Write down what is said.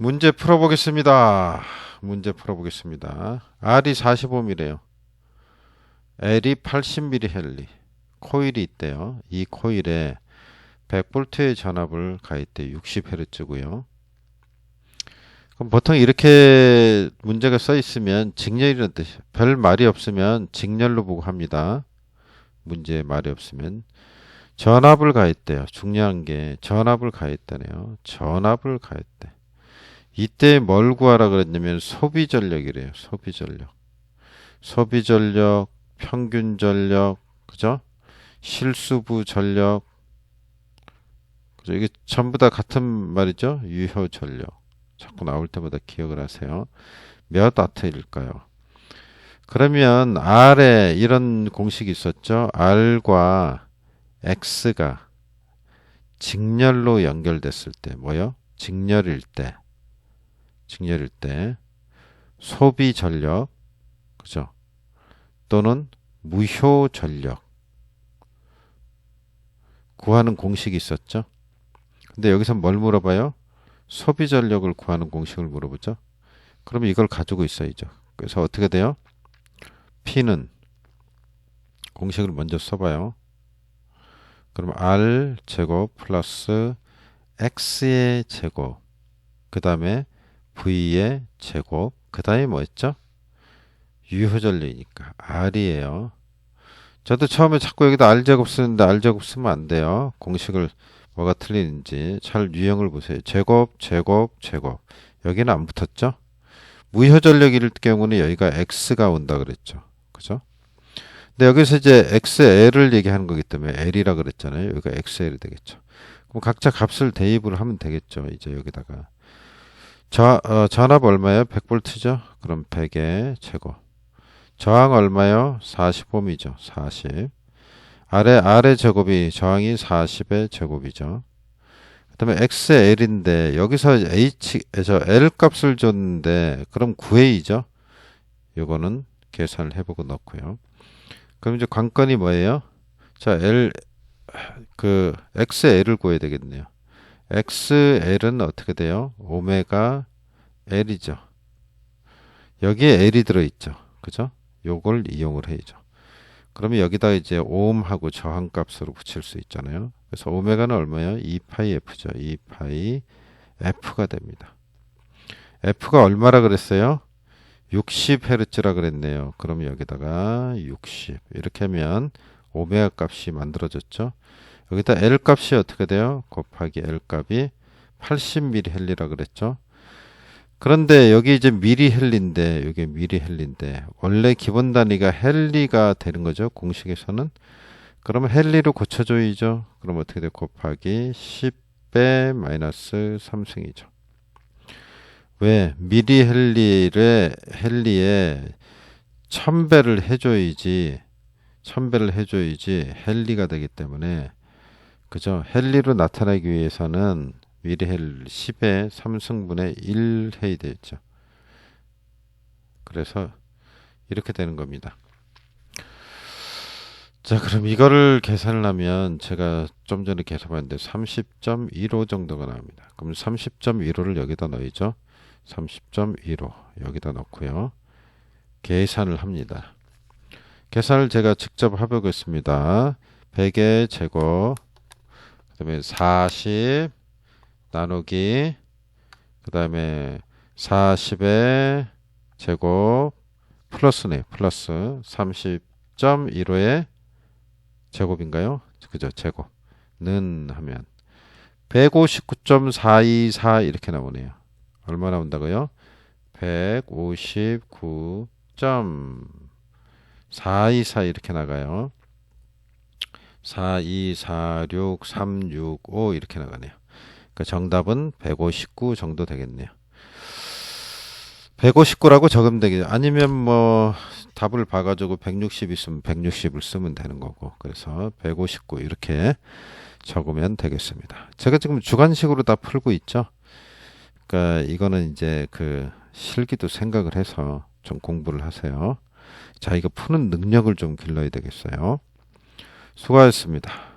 문제 풀어보겠습니다. 문제 풀어보겠습니다. R이 45mm래요. L이 80mH 코일이 있대요. 이 코일에 100V의 전압을 가했대 60Hz고요. 그럼 보통 이렇게 문제가 써 있으면 직렬이라는 뜻이에요. 별 말이 없으면 직렬로 보고 합니다. 문제에 말이 없으면 전압을 가했대요. 중요한 게 전압을 가했다네요. 전압을 가했대. 이때 뭘 구하라 그랬냐면 소비 전력이래요. 소비 전력. 소비 전력, 평균 전력, 그죠? 실수부 전력. 그죠? 이게 전부 다 같은 말이죠. 유효 전력. 자꾸 나올 때마다 기억을 하세요. 몇 와트일까요? 그러면 R에 이런 공식이 있었죠. R과 X가 직렬로 연결됐을 때 뭐요? 직렬일 때 직렬일 때 소비 전력 그죠? 또는 무효 전력 구하는 공식이 있었죠. 근데 여기서 뭘 물어봐요? 소비 전력을 구하는 공식을 물어보죠. 그러면 이걸 가지고 있어야죠. 그래서 어떻게 돼요? P는 공식을 먼저 써봐요. 그럼 R 제곱 플러스 X의 제곱 그 다음에 V의 제곱 그 다음에 뭐였죠? 유효전력이니까 R이에요. 저도 처음에 자꾸 여기다 R 제곱 쓰는데 R 제곱 쓰면 안 돼요. 공식을 뭐가 틀리는지 잘 유형을 보세요. 제곱, 제곱, 제곱. 여기는 안 붙었죠? 무효전력일 경우는 여기가 X가 온다 그랬죠. 그죠? 근데 여기서 이제 XL을 얘기하는 거기 때문에 L이라 그랬잖아요. 여기가 XL이 되겠죠. 그럼 각자 값을 대입을 하면 되겠죠. 이제 여기다가. 저, 어, 전압 얼마예요? 100V죠? 그럼 100의 제곱. 저항 얼마요? 45미죠. 40. 아래 아래 제곱이 저항이 40의 제곱이죠. 그 다음에 XL인데 여기서 H 저 L 값을 줬는데 그럼 9A죠. 요거는 계산을 해보고 넣고요. 그럼 이제 관건이 뭐예요? 자 L 그 XL을 구해야 되겠네요. XL은 어떻게 돼요? 오메가 L이죠. 여기에 L이 들어있죠. 그죠? 요걸 이용을 해야죠. 그러면 여기다 이제 오음하고 저항 값으로 붙일 수 있잖아요. 그래서 오메가는 얼마예요? 2파이 F죠. 2파이 F가 됩니다. F가 얼마라 그랬어요? 60Hz라 그랬네요. 그럼 여기다가 60 이렇게 하면 오메가 값이 만들어졌죠. 여기다 L 값이 어떻게 돼요? 곱하기 L 값이 80mH라 그랬죠. 그런데 여기 이제 미리 헬리인데 여기 미리 헬리인데 원래 기본 단위가 헬리가 되는 거죠 공식에서는? 그러면 헬리로 고쳐줘야죠. 그럼 어떻게 돼 곱하기 10배 마이너스 3승이죠. 왜? 미리 헬리를 헬리에 1000배를 해줘야지 1000배를 해줘야지 헬리가 되기 때문에 그죠 헬리로 나타나기 위해서는 미리 헬 10의 3승분의 1 해야 되겠죠. 그래서 이렇게 되는 겁니다. 자, 그럼 이거를 계산을 하면 제가 좀 전에 계산했는데 30.15 정도가 나옵니다. 그럼 30.15를 여기다 넣어야죠. 30.15 여기다 넣고요. 계산을 합니다. 계산을 제가 직접 해보겠습니다. 100의 제곱 그 다음에 40 나누기 그 다음에 40의 제곱 플러스네 플러스 30.15의 제곱인가요? 그죠 제곱는 하면 159.424 이렇게 나오네요 얼마 나온다고요? 159.424 이렇게 나가요 4, 2, 4, 6, 3, 6, 5 이렇게 나가네요 그 정답은 159 정도 되겠네요. 159라고 적으면 되겠죠. 아니면 뭐 답을 봐가지고 160 있으면 160을 쓰면 되는 거고. 그래서 159 이렇게 적으면 되겠습니다. 제가 지금 주관식으로 다 풀고 있죠. 그러니까 이거는 이제 그 실기도 생각을 해서 좀 공부를 하세요. 자, 이거 푸는 능력을 좀 길러야 되겠어요. 수고하셨습니다.